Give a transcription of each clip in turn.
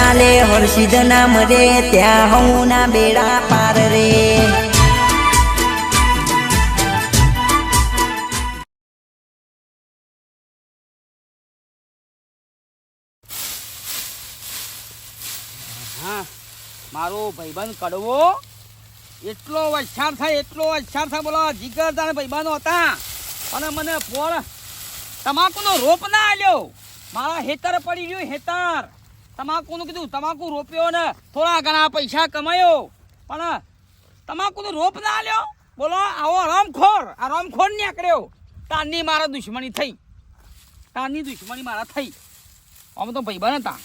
ચાલે હર્ષિદ નામ રે ત્યાં હું ના બેડા પાર રે. મારો ભાઈબંધ કડવો. એટલો વચ્છાર થાય, એટલો વચ્છાર થાય, બોલો જીગર તારે ભાઈબંધો હતા. અને મને ફોન, તમાકુનો રોપ ના આલ્યો. મારા હેતર પડી ગયું, હેતર. તમાકુનું કીધું, તમાકુ રોપ્યો ને થોડા ઘણા પૈસા કમાયો. પણ તમાકુનો રોપ ના લ્યો બોલો, આવો રમખોર, આ રમખોર નીકળ્યો તારની મારા દુશ્મની થઈ. તારની દુશ્મની મારા થઈ. અમે તો ભાઈબંધ હતા.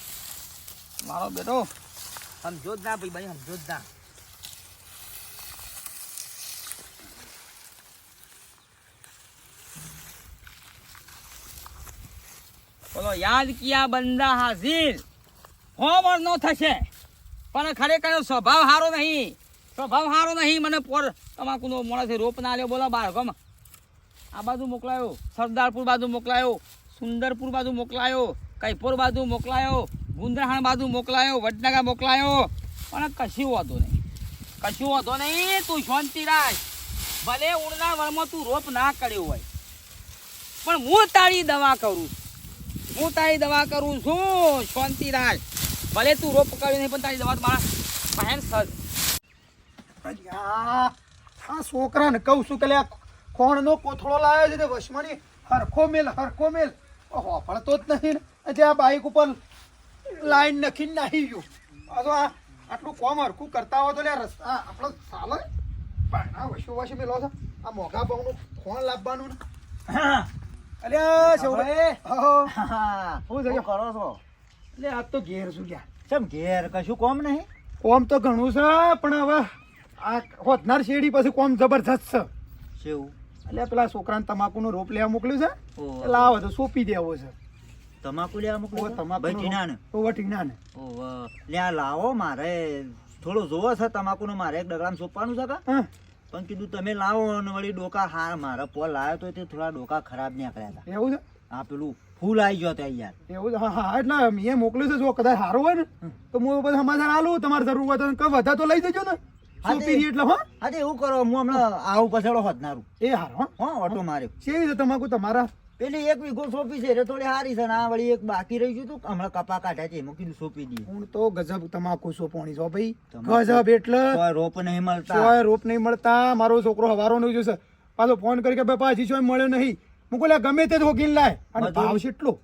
મારો બેટો સમજો જ ના ભાઈ ભાઈ સમજો જ ના બોલો, યાદ કિયા બંદા હાજિર? હો નો થશે. પણ ખરેખર સ્વભાવ સારો નહીં. સ્વભાવ સારો નહીં, મને પોર તમાકુનો મોડાથી રોપ ના લ્યો બોલો બાર ગમ આ બાજુ મોકલાયો, સરદારપુર બાજુ મોકલાયો, સુંદરપુર બાજુ મોકલાયો, કૈપોર બાજુ મોકલાયો, ગુંદરાહાણ બાજુ મોકલાયો, વડનગર મોકલાયો. પણ કશું વાંધો નહીં. કશું વાંધો નહીં, તું શાંતિ રાખ. ભલે ઉડના વરમાં તું રોપ ના કર્યો હોય. પણ હું તારી દવા કરું હું તારી દવા કરું છું, શાંતિ રાખ. ભલે તું રોપ પકડ્યો નહીં પણ તારી દવા મારા પહેન સર આ છોકરાને કહું છું કે લે આ ખોણનો કોથળો લાવ્યો છે તે વશમાની હરખો મેલ હરખો મેલ. હોફળતો જ નહીં ને. જે આ બાઈક ઉપર લાઈન નખીને નાહી ગયો. તો આ આટલું કોમ હરખું કરતા હોય તો લે રસ્તા આપણો ચાલે આ વશો વશ મેલો છે. આ મોઘા બહુનું ખોણ લાવવાનું ને. અલ્યા હા શું થયું? કરો છો? લે આજ તો ઘેર શું ગયા ચમ ઘેર? કશું કોમ નહીં? કોમ તો ઘણું છે પણ હવે આ હોતનાર શેરડી પછી કોમ જબરજસ્ત છે. શેવું? એટલે પેલા છોકરાને તમાકુનો રોપ લેવા મોકલ્યું છે. એટલે આવો તો સોંપી દેવો છે. તમાકુ લેવા મોકલ્યું? તમાકુ ટીનાને? ઓ ટીનાને. ઓહો. લે આ લાવો મારે. થોડો જોવો છે તમાકુનો મારે એક ડગલામાં સોંપવાનું છે કા? હા. પણ કીધું તમે લાવો અને વળી ડોકા હાર મારા પોલ લાવ્યો તો તે થોડા ડોકા ખરાબ નીકળ્યા હતા. એવું છે? આ પેલું ફૂલ આવી ગયો ત્યાં યાર એવું હા હા એટલે મેં મોકલ્યું છે જો કદાચ સારું હોય ને તો હું પછી સમાચાર આલું તમારે જરૂર હોય તો કે વધા તો લઈ જજો ને. હા, તે- સોંપી એટલે હા? હા તે એવું કરો હું હમણાં આવું પછાડો હોતનારું એ હારો હા. હા ઓટો માર્યો. કેવી છે તમાકુ તમારા? પેલી એક વીઘો સોંપી છે એટલે થોડી સારી છે ને આ વળી એક બાકી રહી ગયું હતું હમણાં કપા કાઢ્યા છે એમાં કીધું સોંપી દઈએ. હું તો ગજબ તમાકુ સોંપણી છો ભાઈ. ગજબ એટલે. રોપ નહીં મળતા. રોપ નહીં મળતા. મારો છોકરો હવારો નહીં જોશે. પાછો ફોન કરી કે બાપા હજી સોય મળ્યો નહીં. કહું ગમે તે ધોકીન લાય. અને. ભાવ કેટલો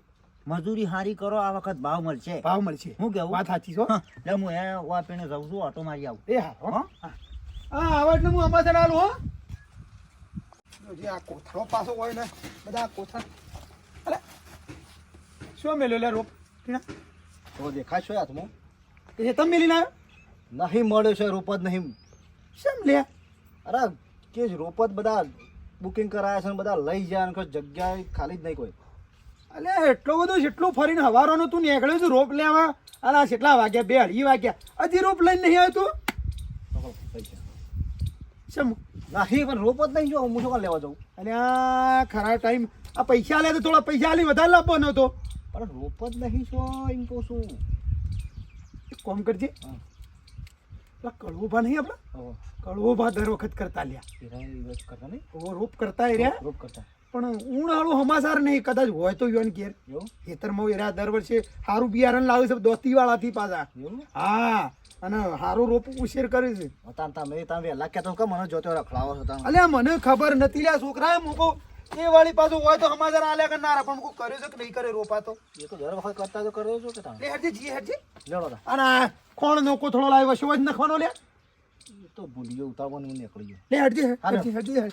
મજૂરી હારી કરો આ વખત ભાવ મળશે. ભાવ મળશે. હું કેવું? વાત સાચી છો હા, લે હું એ વાપીને જાઉં છું ઓટો મારી આવું. એ હા હા? હા. આવા એટલે હું અમારે આલું હો. જે આ કોથળો પાછો હોય ને બધા કોથળ. અલે. શું મેલ્યો લે રોપ ટીના? તો દેખાય છે હાથમાં જે તમે મેલી ના નહીં મળ્યો છે રોપ જ નહીં. શેમ લે? અરે કે જ રોપ જ બધા બુકિંગ કરાયા છે ને બધા લઈ જાય ને કોઈ જગ્યાએ ખાલી જ નહીં કોઈ. અલે એટલો બધો જેટલું ફરીને હવારોનું તું નીકળ્યો છું, રોપ લેવા? અને કેટલા વાગ્યા? બે અઢી વાગ્યા. હજી રોપ લઈને નહીં આવ્યો તું? શું નાખી પણ રોપ જ નહીં જો, હું શું લેવા જાઉં? અને આ ખરા ટાઈમ. આ પૈસા લે તો થોડા પૈસા આલી વધારે લાવવાનો હતો. પણ રોપ જ નહીં છો એમ કહું છું. કોમ કરજે. હા. કડવો ભા નહીં હવે કડવો ભા દર વખત કરતા લ્યા. કરતા નહીં? ઓ રોપ કરતા એ રહ્યા? રોપ કરતા. પણ ઉનાળો હમાસાર નહીં કદાચ હોય તો યોન ઘેર. ખેતરમાં એરા દર વર્ષે સારું બિયારણ લાવે છે દોસ્તી વાળાથી પાછા હા અને સારું રોપ ઉછેર કરે છે. તમે તમે વહેલા કહેતો કે મને જોતો રખડાવો છો અલ્યા મને ખબર નથી લ્યા છોકરા મૂકો એ વાળી પાછું હોય તો સમાચાર આલ્યા ના પણ હું કર્યો છે કે નહીં કરે રોપા તો? એ તો દર વખત કરતા તો કર્યો છો કે તમે? લે હરજે જી હરજે લેડો અને કોણ નો કોથળો લાવ્યો વશો જ નખવાનો લે તો ભૂલ્યો હું નીકળી ગયો લે હરજે હાલો. હરજે હરજે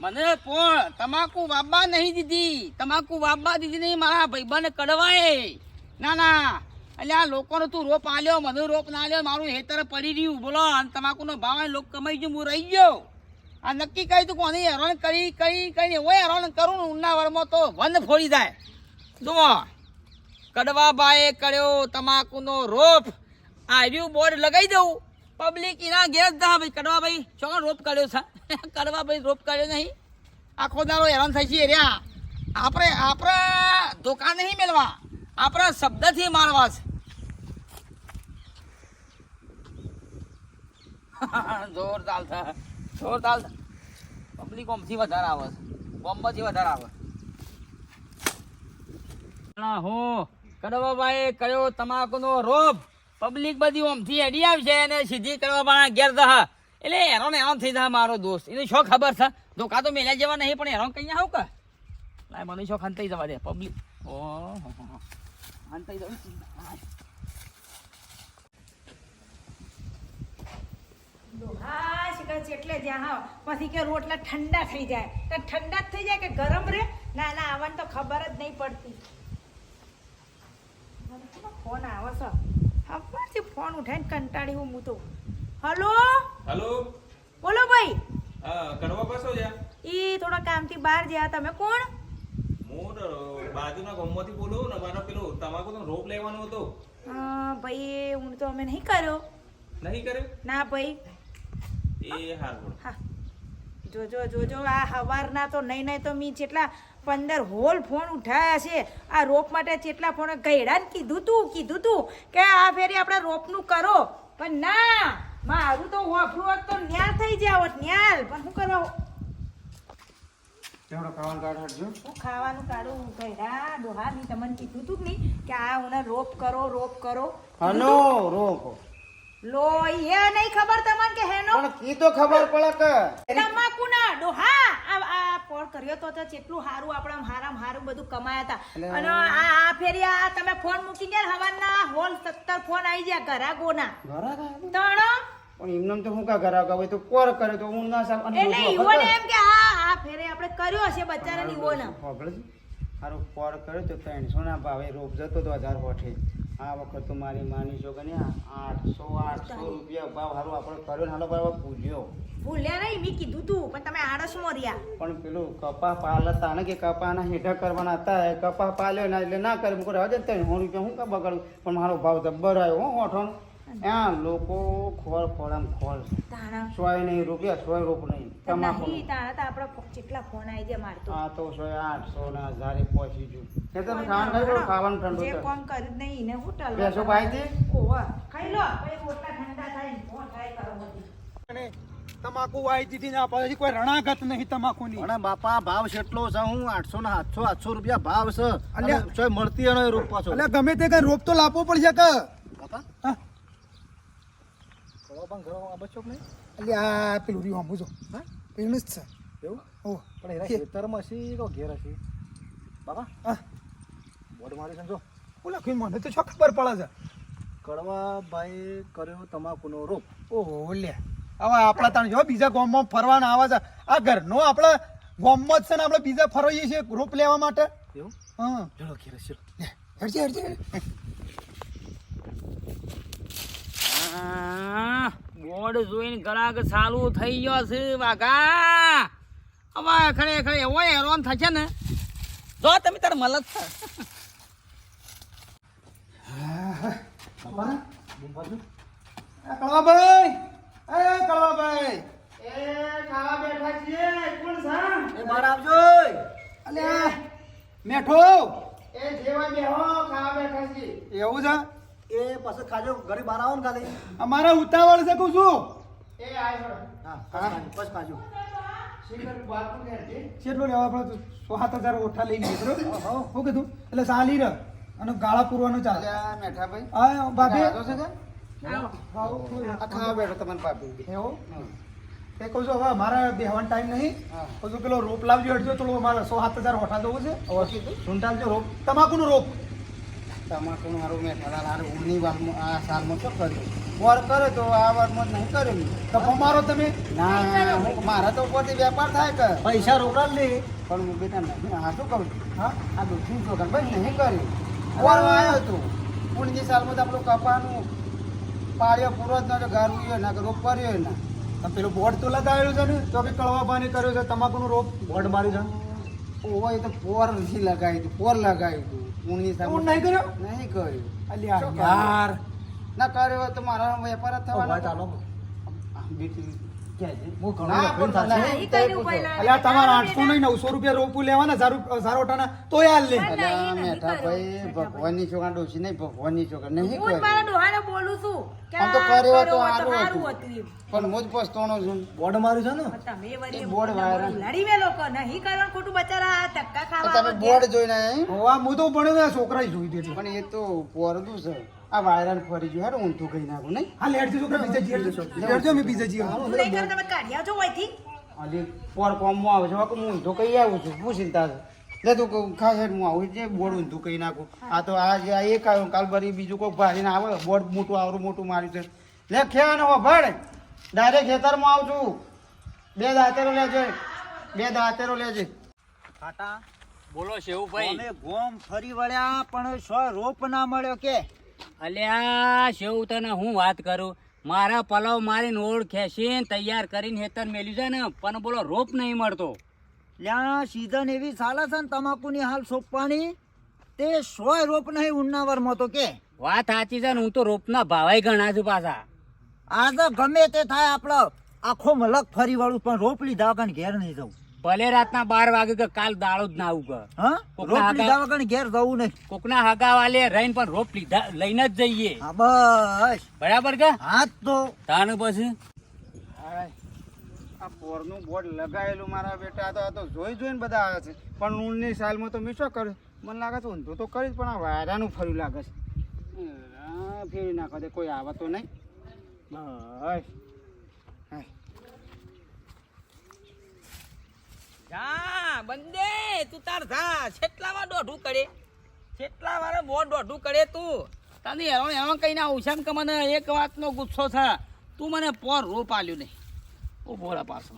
મને પણ તમાકુ વાબા નહીં દીધી. તમાકુ વાબા દીધી નહીં મારા ભાઈબંધ કડવાએ. ના ના. એટલે આ લોકોનો તું રોપ આલ્યો મને રોપ ના આલ્યો મારું હેતર પડી રહ્યું. બોલો અને તમાકુનો ભાવ લોક કમાઈ ગયું હું રહી ગયો. આ નક્કી કહી તું કોની હેરાન કરી કરી, કરીને હોય હેરાન કરું ને ઉનાળામાં તો વન ફોડી જાય. જુઓ, કડવાબાએ કર્યો તમાકુનો રોપ. આવ્યું બોર્ડ લગાવી દઉં. પબ્લિક એના ઘેર જ ભાઈ, કડવાભાઈ. ચોકન રોપ કર્યો છે? કડવાભાઈ રોપ કર્યો નહીં. આખો દારો હેરાન થઈ છે રહ્યા. આપણે, આપણા ધોકા નહીં મેળવા. આપણા શબ્દથી મારવા છે. જોરદાર થાય જોરદાર. પબ્લિક ઓમથી વધારે આવે છે. બોમ્બથી વધારે આવે. હો. કડવાભાઈ કયો તમાકુનો રોપ. પબ્લિક બધી ઓમથી એડી આવશે અને સીધી કડવાભાઈ ઘેર દહ એટલે એનો ને આમ થઈ જાય મારો દોસ્ત. એને શું ખબર છે? ધોકા તો મેલ્યા જેવા નહીં, પણ એનો કઈ આવું કે? લાય, મને શું ખંતાઈ જવા દે, પબ્લિક. ઓ થઈ જવું. હા એટલે જ્યાં હા પછી કે રોટલા ઠંડા થઈ જાય. તો ઠંડા જ થઈ જાય કે ગરમ રે? ના ના આવવાની તો ખબર જ નહીં પડતી. ફોન આવે છે? હવારથી ફોન ઉઠાઈને કંટાળી હું તો હલો? હલો? બોલો ભાઈ. કડવા પાસો છે? ઈ થોડા કામથી બહાર ગયા. તમે કોણ? હું તો બાજુના ગામમાંથી બોલું ને મારો પેલો તમાકુનો રોપ લેવાનો હતો. હા ભાઈ હું તો અમે નહીં કર્યો. નહીં કર્યો? ના ભાઈ. એ હારું હા. જોજો જોજો આ હવારના તો નહીં નહીં તો મી જેટલા પંદર હોલ ફોન ઉઠાયા છે. આ રોપ માટે જેટલા ફોન ગયડા ને કીધું તું કીધું તું કે આ ફેરી આપણે રોપનું કરો. પણ ના મારું તો વાપરું હોત તો ન્યાલ થઈ જાવ ન્યાલ. પણ શું કરવા ખાવાનું કાઢ હટજો હું ખાવાનું કાઢું ગયડા ડોહા ની. તમને કીધું તું નહીં કે આ મને રોપ કરો રોપ કરો. હનો રોકો લો એ નહીં ખબર તમને કે હેનો? પણ કી તો ખબર પડે કે. તમાકુના ડોહા? આ આ ફોન કર્યો તો તો કેટલું હારું આપણે હારામ હારું બધું કમાયા હતા. અને આ આ ફેરી આ તમે ફોન મૂકી ગયા હવાના હોલ 17 ફોન આવી ગયા ઘરાગોના. ઘરા તણો? પણ એમને તો હું કા ઘરા હવે તો કોર કરે તો હું ના સાબ અને એટલે ઈવોને એમ કે આ આ ફેરે આપણે કર્યો હશે બચારાની ઈવોને. છે. હારું કોર કર્યો તો ત્રણસો ના ભાવે રોપ જતો તો હજાર હોઠે. આ વખત તો મારી માની છો ગણ્યા આઠસો આઠસો રૂપિયા ભાવ હાલો આપણે કર્યો હાલો ભાઈ પૂજ્યો ભૂલ્યા. નહીં મેં કીધું તું પણ તમે આળસ રહ્યા. પણ પેલું કપા પાલતા ને કે કપાના હેઠા કરવાના હતા કપા પાલ્યો ના એટલે ના કરે મુકો રહેવા દે ત્રણ રૂપિયા હું કા બગાડું? પણ મારો ભાવ જબ્બર આવ્યો હું ઓઠોનો ત્યાં લોકો ખોળ ખોળામ ખોળ. તાણા. સોય નહીં રૂપિયા સોય રૂપ નહીં. તમાકુ નહીં તાણા તો આપણે કેટલા ફોન આવી ગયા મારતો આ તો સોય આઠસો ને હજારે પહોંચી ગયું. કે તમે ખાવાનું ખાઈ લો ખાવાનું ઠંડુ જે કોમ કર્યું જ નહીં એને હું બેસો ભાઈ થી ઓવા ખાઈ લો પછી રોટલા ઠંડા થાય ને થાય કરો તમાકુ ને કોઈ રણાગત નહીં તમાકુની. અને બાપા ભાવ કેટલો છે હું આઠસો ને સાતસો આઠસો રૂપિયા ભાવ છે. અને ચોય મળતી રોપ રૂપ પાછો એટલે ગમે તે કઈ રોપ તો લાવવો પડશે કે? બાપા? હા. કડવા પણ ઘરમાં બચ્ચો નહીં? એટલે આ પેલું રહ્યું આમ જો હા? પેલું જ છે. એવું? ઓ. પણ એના ખેતરમાં છે કે ઘેર છે? હા. બોર્ડ મારી સમજો ઓલા કોઈ મને તો ખબર પડે છે. કડવા ભાઈ કર્યો તમાકુનો રોપ. ઓહો લે હવે આપણા ત્યાં જો બીજા ગામમાં ફરવાના આવે છે. આ ઘરનો આપણા ગામમાં જ છે ને આપણે બીજા ફરવાઈએ છીએ રોપ લેવા માટે. એવું? હા. ચલો ઘેર છે. હેડજે હેડજે આ બોર્ડ જોઈને ગ્રાહક ચાલુ થઈ ગયો છે વાઘા. હવે ખરેખર એવો હેરાન થશે ને. જો તમે તાર મલત કળવાભાઈ એ કળવાભાઈ એ ખાવા બેઠા છીએ કોણ છે. એ બહાર આવજો. અલ્યા મેઠો. એ જેવા બેહો ખાવા બેઠા છીએ. એવું છે? એ પછી ખાજો ઘરે બહાર આવો ને ખાલી અમારે ઉતાવળ છે કહું છું. એ આય હા પછી ખાજો, પછી ખાજો. કેટલો લેવા પડે સો સાત હજાર ઓઠા લઈને નીકળો. શું કીધું એટલે ચાલી રહ અને ગાળા પૂરવાનું ચાલે. મેઠાભાઈ હા બાપી બેઠો તમારે બાપી એવું એ કહું છું હવે મારા બેહવાનો ટાઈમ નહીં. કહું પેલો રોપ લાવજો હટજો થોડું મારે સો સાત હજાર ઓઠા જવું છે. સુંટાલ જો રોપ. તમાકુનો રોપ. તમાકુનું મારું મેઠાલા હારું ઉની વારમાં આ સાલમાં શું કર્યું? વાર કરે તો આ વારમાં નહીં કર્યું. તો અમારો તમે ના હું મારા તો ઉપરથી વેપાર થાય કે. પૈસા રોકડા લે. પણ હું બેટા નહીં હા શું કહું હા? આ દુઃખી છોકરા ભાઈ નહીં કર્યું. વાર આવ્યો હતું. ઊની સાલમાં તો આપણું કપાનું પાડ્યો પૂરો જ નતો ઘર ઉયો ના કે રોપ કર્યો ના પેલું બોર્ડ તો લગાવેલું છે ને? તો કે કળવા પાણી કર્યું છે. તમાકુનું રોપ બોર્ડ મારી છે. ઓવો તો પોર નથી લગાવી હતું પોર લગાવી હતું ઊની સામે. નહીં કર્યો? નહીં કર્યું. અલ્યા યાર. ના કર્યો હોય તો મારા વેપાર જ થવાનો. ચાલો. બીટી તમારા આઠસો નહીં નવસો રૂપિયા રોપું લેવાના ઓટાના તોય હાલ લે. મેઠા ભાઈ ભગવાનની છોકરા ડોસી નહીં ભગવાનની છોકરા નહીં. હું જ કોઈ મારા ડોહાને બોલું છું આમ તો કર્યો તો તો સારું હતું. પણ હું જ પસ્તાણો છું. બોર્ડ માર્યું છે ને? બોર્ડ લડી લોકો નહીં કરવાનું ખોટું બચારા ધક્કા તો ખાવા તમે બોર્ડ જોઈને હું તો ભણ્યો છોકરા જોઈ દે પણ એ તો પોરદું છે. આ વાયરલ ફરી ગયું હેડો ઊંધું કહી નાખું નહીં? હા લેટજો છોકરા બીજા જીએ લેટજો મેં બીજા હું નહીં કર તમે કાઢી આવજો અહીંથી. હજી પોર કોમમાં આવે છે હું ઊંધું કહી આવું છું શું ચિંતા છે લે તું ખાસ હું આવું જે બોર્ડ ઊંધું કહી નાખું. આ તો આ જે એક આવ્યો કાલ ભરી બીજું કોઈક ભારીને આવે બોર્ડ મોટું આવરું મોટું માર્યું છે. લે ખેવાનો ભળ ડાયરેક્ટ ખેતરમાં આવજો. બે દાંતેરો લેજે. બે દાંતેરો લેજે. ખાટા બોલો શેવુભાઈ અમે ગોમ ફરી વળ્યા પણ સો રોપ ના મળ્યો કે? અલ્યા શેવ તને હું વાત કરું? મારા પલાવ મારીને ઓળ ખેંચીને તૈયાર કરીને હેતર મેલ્યું છે ને પણ બોલો રોપ નહીં મળતો. લ્યા સીઝન એવી ચાલે છે ને તમાકુની હાલ સોંપવાની? તે સો રોપ નહીં ઉન્નાવરમાં તો કે. વાત સાચી છે ને હું તો રોપના ભાવાય ગણા છું પાછા. આ તો ગમે તે થાય આપણો. આખો મલક ફરી વાળું પણ રોપ લીધા વગર ઘેર નહીં જવું. ભલે રાતના બાર વાગે કે કાલ દાળો જ ના આવું કે કોકના રોપ લીધા વગર ઘેર જવું નહીં. કોકના હાગા વાલે રહીને પણ રોપ લીધા લઈને જ જઈએ. હા બસ. બરાબર કે? હા તો. તાને પછી. આ પોરનું બોર્ડ લગાવેલું મારા બેટા તો આ તો જોઈ જોઈને બધા આવે છે. પણ ઊનની સાલમાં તો મીઠો કરે. મને લાગે છે ઊંધું તો કરીશ પણ આ વાયરાનું ફર્યું લાગે છે. ફેરી નાખો દે કોઈ આવે તો નહીં. બસ. જા બંદે, તું તાર જા. છેટલામાં દોઢું કરે. છેટલા વારે બહુ દોઢું કરે તું. તને હેરો હેરો આવું છે એમ કે મને એક વાતનો ગુસ્સો છે. તું મને પોર રૂપ આલ્યું નહીં. ઓ બોલા પાછો.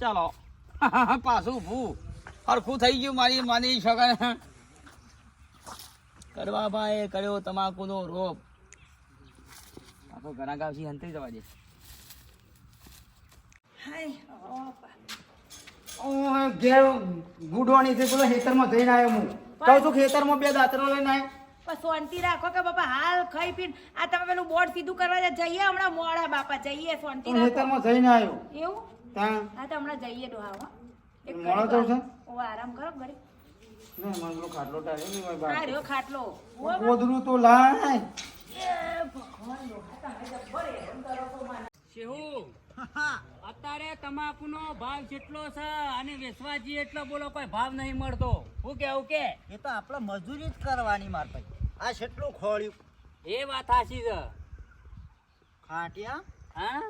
ચાલો. પાછું ભૂ હરખું થઈ ગયું મારી માની શકાય. કરવા ભાઈ કર્યો તમાકુનો રોપ. આપણો ઘણા ગાવથી હંતરી જવા દે. ઘેર ગુડવાની છે પેલો ખેતરમાં જઈને આવ્યો હું. કહું છું ખેતરમાં બે દાતરો લઈને આવ્યો શાંતિ રાખો કે બાપા હાલ ખાઈ પીને આ તમે પેલું બોર્ડ સીધું કરવા જઈએ હમણાં મોડા બાપા જઈએ શાંતિ રાખો. ખેતરમાં જઈને આવ્યો. એવું? હા તો હમણાં જઈએ ડોહા મોડો ઘડીક છે? ઓ આરામ કરો મને ખાટલો ટાળ્યો નહીં મારી બાપ. રહ્યો ખાટલો. ઓ ગોદડું તો લાય. શેહુ. અત્યારે તમાકુનો ભાવ જેટલો છે અને વેચવા જઈએ એટલો બોલો કોઈ ભાવ નહીં મળતો. હું કેવું કે? એ તો આપણે મજૂરી જ કરવાની માર ભાઈ. આ કેટલું ખોળ્યું. એ વાત સાચી છે. ખાટિયા? હા?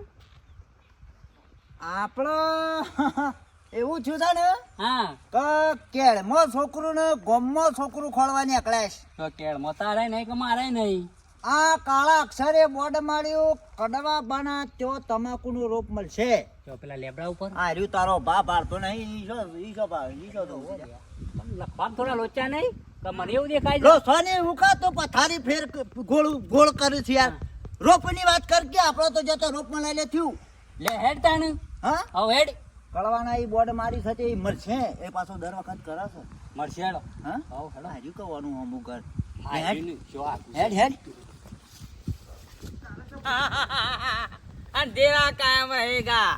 આપણો એવું થયું છે ને? હા. તો કેળમાં છોકરું ને ગોમમાં છોકરું ખોળવાની અકળાશ તો કેળ તારે નહીં કે મારે નહીં? આ કાળા અક્ષરે બોર્ડ માર્યું કડવા બાના ત્યો તમાકુનું રોપ મળશે. તો પેલા લેબડા ઉપર? આ રહ્યું તારો ભા પાડતો નહીં ઈ જો ઈ જો બા ઈ જો તો બાપ થોડા લોચા નહીં? કે મને એવું દેખાય લો સોની ઉકા તો પથારી ફેર ગોળ ગોળ કરે છે યાર. રોપની વાત કર કે આપણો તો જતો રોપ લઈ લે થયું લે હેડ તાણ. હા? હવે હેડ. કળવાના ઈ બોર્ડ મારી સાથે ઈ મળશે. એ પાછો દર વખત કરાશે મરશે હેડો. હા? હેડો. હાર્યું કહેવાનું અમુક ઘર હેડ. હેડ. દેવા કાયમ રહેગા.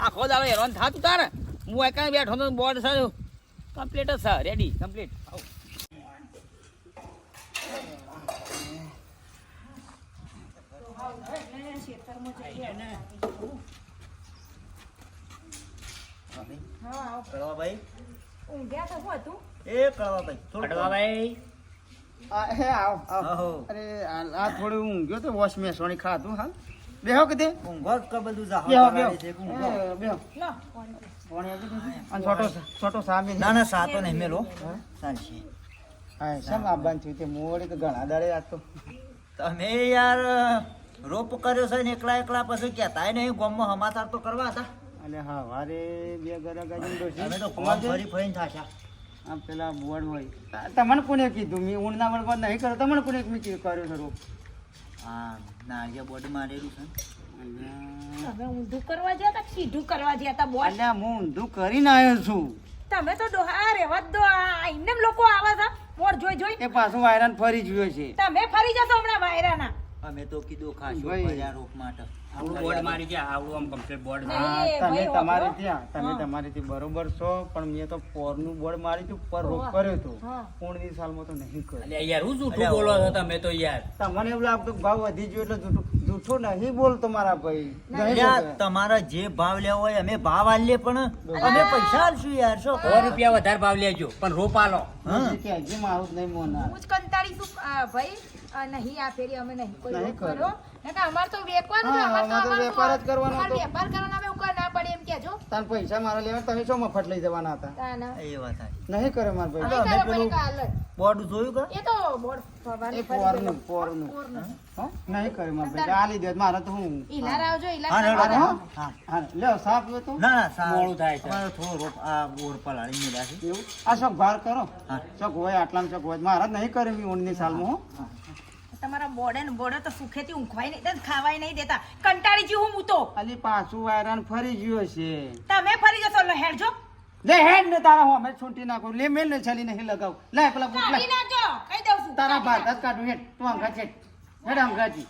આખો દાડો હેરાન થાતું તારે? હું એક બેઠો તો બોર્ડ સર કમ્પ્લીટ જ છે રેડી કમ્પ્લીટ કળવાભાઈ ઊંઘ્યા તો હતું? એ કડવાભાઈ? હે આવ આવ. અરે આ થોડું ઊંઘ્યો તો વોશ મેં હાલ. બેહો કે તે? ઊંઘો જ કે બધું બેહો બેહો. છે કે ઊંઘો. એ, બેહો. લો પાણી અને છોટો છોટો સામે ના ના સાતો નહીં મેલો. ચાલશે. હા શેમ આવવાનું થયું? તે મોડી તો ઘણા દાડે આ તો. તમે યાર રોપ કર્યો છે ને એકલા એકલા પછી કહેતાય નહીં ગામમાં સમાચાર તો કરવા હતા. અને હા વારે બે ગરા ગાજી અમે તો ફરી ફરીને થાશા આ પેલા બોર્ડ હોય. તમને કોને કીધું? મેં ઊંડના વળવા નહીં કરો તમને કોને મેં કીધું કર્યો ખરો હા નાળિયા બોડી મારેલું છે. તમે ઊંધું કરવા ગયા હતા સીધું કરવા ગયા તા બોર્ડ? અલ્યા, હું ઊંધું કરીને આવ્યો છું. તમે તો ડોહા રેવા જ દો આ એમને લોકો આવે છે બોર્ડ જોઈ જોઈ. એ પાછું વાયરાન ફરી ગયો છે. તમે ફરી જશો હમણાં વાયરાના. અમે તો કીધું ખાશું. ભર્યા માટે. આવડું બોર્ડ મારી ગયા આવડું આમ કમ્પ્લીટ બોર્ડ હા, તમે તમારે ત્યાં તમે હા. તમારી થી બરોબર છો પણ મેં તો પોરનું બોર્ડ મારી તું પર હા. કર્યો હા. સાલમાં તો નહીં કર્યો. અલ્યા યાર હું જૂઠું બોલો છો તમે તો યાર. તમને એવું લાગતું ભાવ વધી ગયો એટલે જૂઠું જૂઠું નહીં બોલતો મારા ભાઈ. તમારા જે ભાવ લેવો હોય અમે ભાવ આલીએ પણ અમે પૈસા આલશું યાર છો સો રૂપિયા વધારે ભાવ લેજો પણ રોપ આલો. હજી કે મારું નહીં મોના. હું જ કંટાળી છું ભાઈ. નહીં આ ફેરી અમે નહીં કોઈ કર્યો. કર્યો અમાર તો વેચવાનું છે, અમાર તો વેપાર જ કરવાનો હતો. વેપાર કરવાનો અમે ઉપર ના પડે એમ કહેજો તાન પૈસા મારા લેવા તમે શું મફત લઈ જવાના હતા તાના. એ વાત સાચી. નહીં કરે માર ભાઈ અમે પેલું- જ. બોર્ડ જોયું કે એ તો બોર્ડ ફરવાનું એ ફરી પોરનું ગયેલું. પોરનું પોરનું. હો? નહીં કરે માર ભાઈ આ લીધે મારા તો હું ઈલાર આવજો ઈલાર હા, હા. હા લ્યો સાફ લે તો ના ના સાફ મોળું થાય છે. મારો થોડો આ બોર પલાળી મેલા છે એવું આ શોખ ભાર કરો હા. શોખ હોય આટલામાં શોખ હોય મારા નહીં કરે મી ઊંડની સાલમાં હો તમારા બોડે ને બોડે તો સુખેથી ઊંઘવાય નહીં દેતા, ખાવાય નહીં દેતા. કંટાળી જી હું તો. અલી પાછું વાયરાન ફરી ગયો છે તમે ફરી જશો લો હેડજો લે હેડ ને તારા હું અમે છૂટી નાખું લે મેલ ને છલી નહીં લગાવ. લે પેલા બૂટ લે. કહી દઉં છું. તારા ભાત જ કાઢું. હેડ તું અંગા છે હેડ અંગાજી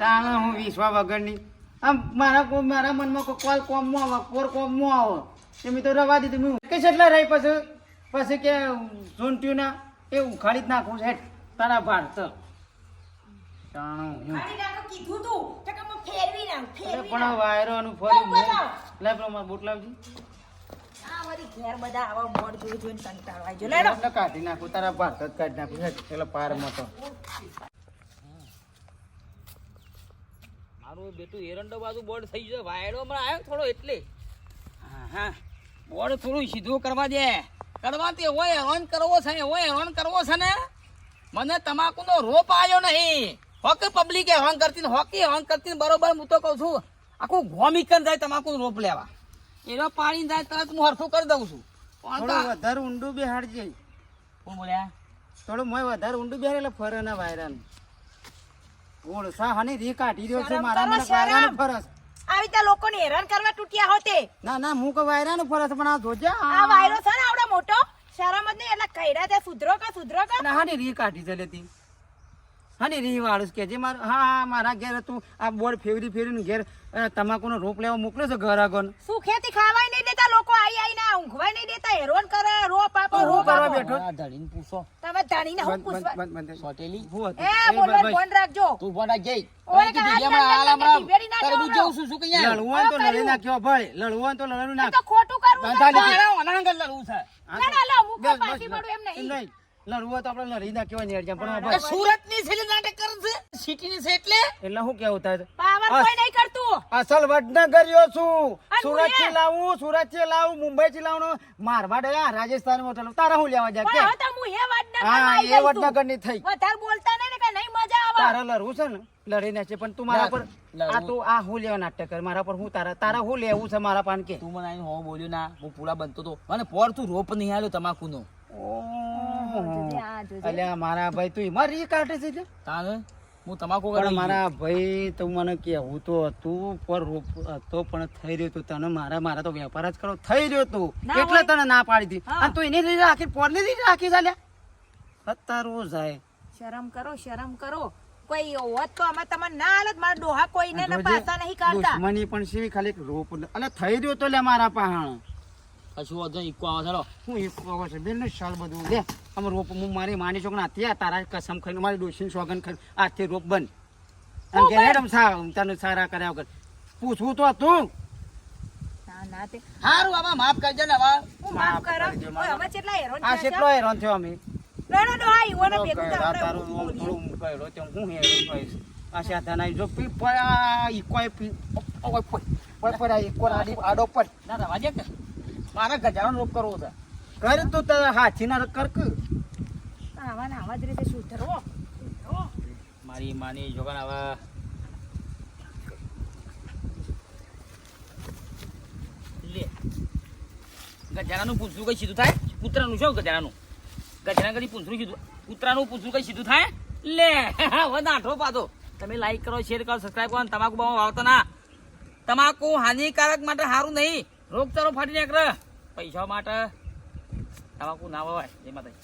તાણા હું વિશ્વા વગરની. આમ મારા કો મારા મનમાં કોલ કોમમાં આવે કોર કોમમાં આવે. તે મેં તો રવા દીધું મેં. કે એટલે રહી પછી? પછી કે ઝૂંટ્યું ના? એ ઉખાડી જ નાખું હેડ તારા ભાત નાખો કીધું તું કે ફેરવી નાખ ફેરવી પણ વાયરો વાયરોનું ફરી લે. પેલો માર બૂટ લાવજી ઘેર બધા આવા મોડ જોઈ જોઈને કંટાળો જો. લે એટલે કાઢી નાખું તારા ભાત જ કાઢી નાખું. હેડ પેલા પારમાં તો. મારું બેટું એરંડો બાજુ બોર્ડ થઈ ગયો વાયડો હમણાં આવ્યો થોડો એટલે. હા હા. બોર્ડ થોડું સીધું કરવા દે. કરવા તે હોય હેરાન કરવો છે હોય હેરાન કરવો છે ને? મને તમાકુનો રોપ આવ્યો નહીં. હોકે પબ્લિકે હોંગ કરતી હોકી હોંગ કરતી બરોબર હું તો કહું છું આખું ગોમિકન જાય તમાકુ રોપ લેવા. એનો પાણી જાય તરત હું હરખું કરી દઉં છું. પણ થોડું વધારે ઊંડું બેહાડજે. કોણ બોલ્યા? થોડું મોય વધારે ઊંડું બેહાડે એટલે ફરે ના વાયરાનું ઓળસા હની રી કાઢી રહ્યો છે મારા મને વાયરાનું. ફરસ. આવી રીતે લોકોને હેરાન કરવા તૂટ્યા હોતે. ના ના હું કે વાયરાનું ફરસ પણ આ જોજે આ વાયરો છે ને આવડો મોટો. શરમ જ નહીં એટલે કઈડા તે સુધરો કે સુધરો કે? ના હાની રી કાઢી છે લેતી ને રી વાળું કે જે મારું હા હા મારા ઘેર તું આ બોર્ડ ફેવરી ફેરીને ઘેર તમાકુનો રોપ લેવા મોકલ્યો છે ઘર આગળ શું ખેતી ખાવાય નહીં દેતા? લોકો આઈ આઈ ના ઊંઘવાય નહીં દેતા. હેરોન કરે રોપ આપો રોપ આપો. બેઠો. ધણીને પૂછો. તમે ધણીને હું પૂછવા? બંધ બંધ. સોટેલી? હું હતું? એ એ ફોન રાખજો. તું ભણા જઈ ઓય કે ના લાગે, ટીવેડી ના તરબૂચ જવાનો. જેવું શું કે યાર? લડવું હોય તો લડી નાખ્યો ભાઈ. લડવું હોય તો લડવું ના તો ખોટું કરવું છે. બંધાલી. લડવું છે. ના, ના, લો, હું પાછી પડું એમ નહીં. લડવું તો આપણે લડી ના હોય નેરજા પણ સુરતની છે નાટક કરે છે. સિટી ની છે એટલે? એટલે હું કેવું થાય? પાવર કોઈ નહીં કરતું. અસલ વડનગરીઓ છું. સુરતથી લાવું સુરતથી લાવું મુંબઈ થી લાવું મારવાડ આ રાજસ્થાનમાં તારા હું લેવા જાય? કે હા તો હું હે વડનગર હા એ વડનગરની થઈ. વધારે બોલતા નહીં ને કે નહીં મજા આવે. તારા લડવું છે ને? લડી ના છે પણ તું મારા પર. આ તું આ હું લેવા નાટક કર. મારા પર હું તારા તારા હું લેવું છે મારા પાન કે? તું મને આઈને હો બોલ્યો ના હું પૂરા બનતો તો મને પોર તું રોપ નહીં આલ્યો તમાકુ નો. અલ્યા મારા ભાઈ તું એમાં રી કાઢે છે તે? તાને હું તમાકુ પણ મારા ભાઈ તું મને કેવું તો હતું પર રોપ હતો પણ થઈ રહ્યો તું તને મારા મારા તો વેપાર જ કરો. થઈ રહ્યો તું. ના એટલે તને ના પાડી હતી. અને તું એની રીતે રાખી પોરની રીતે રાખી ચાલ્યા અત્યારો જાય. શરમ કરો શરમ કરો. કોઈ હોત તો અમે તમને ના હાલત. મારા ડોહા કોઈને ને પાછા નહીં કાઢતા. મને પણ સીવી ખાલી એક રોપ. અને થઈ રહ્યો તો લે મારા પહાણ. કશું વાંધો? ઈકો આવે ચાલો. હું એક વખત છે. બેન શાલ બધું. લે આમ રોપ હું મારી માની આ તારા કસમ ખાઈને મારી ડોશીની સોગન ખાઈ રોપ બન અને કે હેડમ સા તને સારા કર્યા વગર. પૂછવું તો ના ના હારું આમાં માફ કરજો ને હવે માફ માફ કરો. કરજો, કેટલા હેરાન આ કેટલો હેરાન થયો અમે? ભેગું તો તારું થોડું કહેલો તેમ હું હેરાન થઈશ? આ સાધન આવી જો પી પડા ઈકોય પી ઓય પડ પડ આ ઈકો આડો પડ. ના રવા દે કે? મારે ગજાનો રોપ કરવો છે. કર તો તારા હાથી ના કર કે આવા ને આવા જ રીતે સુધરવો. મારી માની જોગન આવા. લે. ગજારાનું પૂંછડું કઈ સીધું થાય? કૂતરાનું શું ગજરાનું ગજરા કદી પૂછવું સીધું કૂતરાનું પૂછવું કઈ સીધું થાય? લે. હવે નાઠો પાતો તમે લાઈક કરો શેર કરો સબસ્ક્રાઈબ કરો તમાકુ બહુ વાવતા ના. તમાકુ હાનિકારક માટે સારું નહીં. રોગચાળો ફાટી નીકળે. પૈસા માટે તમાકુ ના વાવાય એ મારી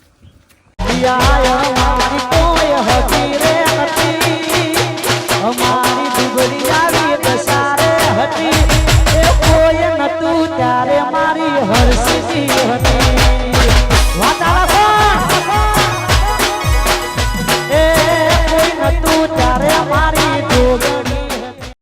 હતી વાતાવરણ